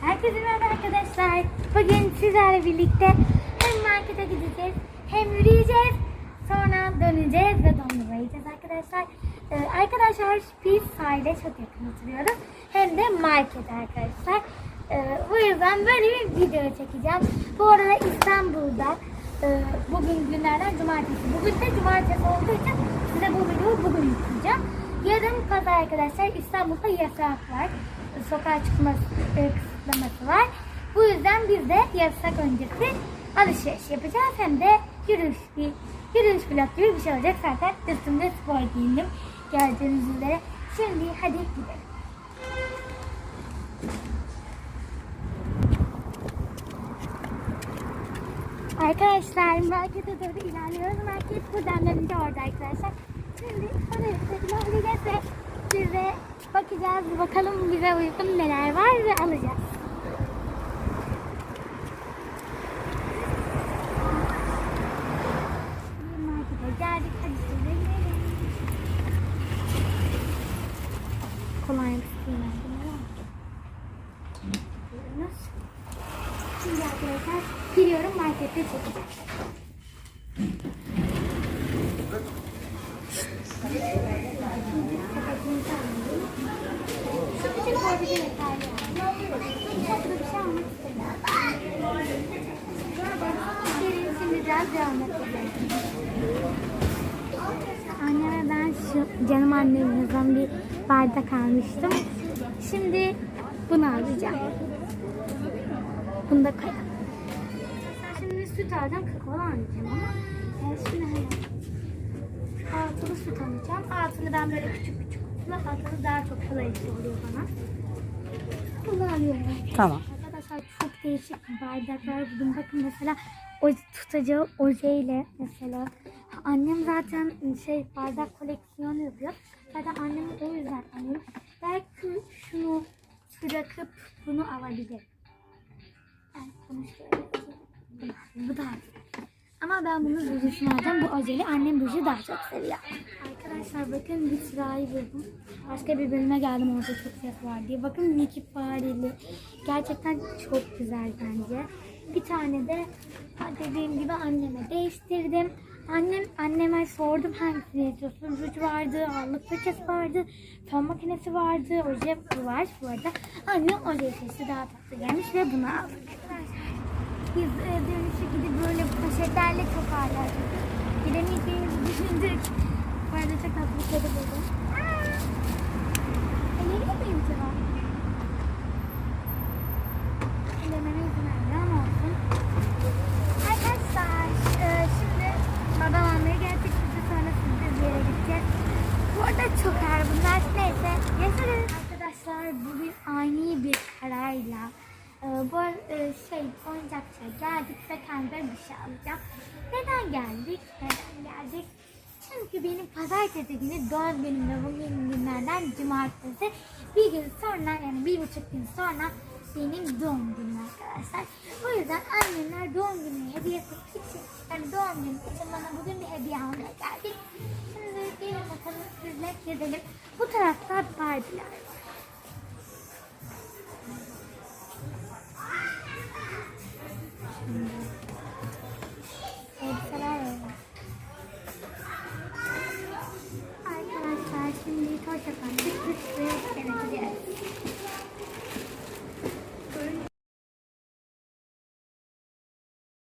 Herkese merhaba arkadaşlar. Bugün sizlerle birlikte hem markete gideceğiz hem yürüyeceğiz. Sonra döneceğiz ve dondurma yiyeceğiz arkadaşlar. Ee, arkadaşlar biz sahile çok yakın oturuyoruz. Hem de market arkadaşlar. Ee, bu yüzden böyle bir video çekeceğim. Bu arada İstanbul'da e, bugün günlerden cumartesi. Bugün de cumartesi olduğu için size bu videoyu bugün yükleyeceğim. Yarın pazar arkadaşlar İstanbul'da yasak var. Sokağa çıkma e, kısıtlaması var. Bu yüzden biz de yasak öncesi alışveriş yapacağız. Hem de yürüyüş, bir yürüyüş vlog gibi bir şey olacak. Zaten üstümde spor giyindim. Gördüğünüz üzere. Şimdi hadi gidelim. Arkadaşlar markete doğru ilerliyoruz. Market buradan dönünce orada arkadaşlar. Şimdi oraya ilerleyeceğiz ve size bakacağız. Bakalım bize uygun neler var ve alacağız. Markete geldik. Hadi gidelim. Kolay mısın? Buyurunuz. Şimdi arkadaşlar giriyorum markette çekeceğim. Anneme ben şu canım annemizden bir bardak almıştım. Şimdi bunu alacağım. Bunu da koyalım. Şimdi süt alacağım, kakao almayacağım ama e, şimdi hani altılı süt alacağım. Altılı ben böyle küçük küçük kutular, altılı daha çok kolaylıkla oluyor bana. Bunu alıyorum. Tamam. Arkadaşlar çok değişik bardaklar buldum. Bakın mesela o tutacağı ojeyle mesela. Annem zaten şey bardak koleksiyonu yapıyor. Zaten annem o yüzden annem belki şunu bırakıp bunu alabilir. Evet, bunu şöyle Bu güzel. Ama ben bunun rujusunu alacağım. Bu ojeli annem ruju daha çok seviyor. Arkadaşlar bakın bir sırayı buldum. Başka bir bölüme geldim orada çok ses var diye. Bakın Mickey fareli. Gerçekten çok güzel bence. Bir tane de dediğim gibi anneme değiştirdim. Annem anneme sordum hangisini istiyorsun? Ruj vardı, allık fırçası vardı, fön makinesi vardı, oje var bu arada. Annem oje seçti daha tatlı gelmiş ve bunu aldık. Biz e, dönüşe gidip böyle poşetlerle çok hala gidemeyeceğimizi düşündük. Bu arada çok tatlı bir kedi buldum. Elleri miyim acaba? Ellememe izin vermiyor ama olsun. Arkadaşlar e, şimdi babam almaya geldik. Biz de sonra siz bir yere gideceğiz. Bu arada çok ağır bunlar. Neyse yaşarız. Arkadaşlar bugün ani bir kararla e, bu e, şey oyuncakçıya geldik ve kendime bir şey alacağım. Neden geldik? Neden geldik? Çünkü benim pazartesi günü doğum günüm ve bugün günlerden cumartesi bir gün sonra yani bir buçuk gün sonra benim doğum günüm arkadaşlar. O yüzden annemler doğum günü hediyesi için yani doğum günü için bana bugün bir hediye almaya geldik. Şimdi gelin bakalım sizle gezelim. Bu tarafta Barbie'ler Thank you.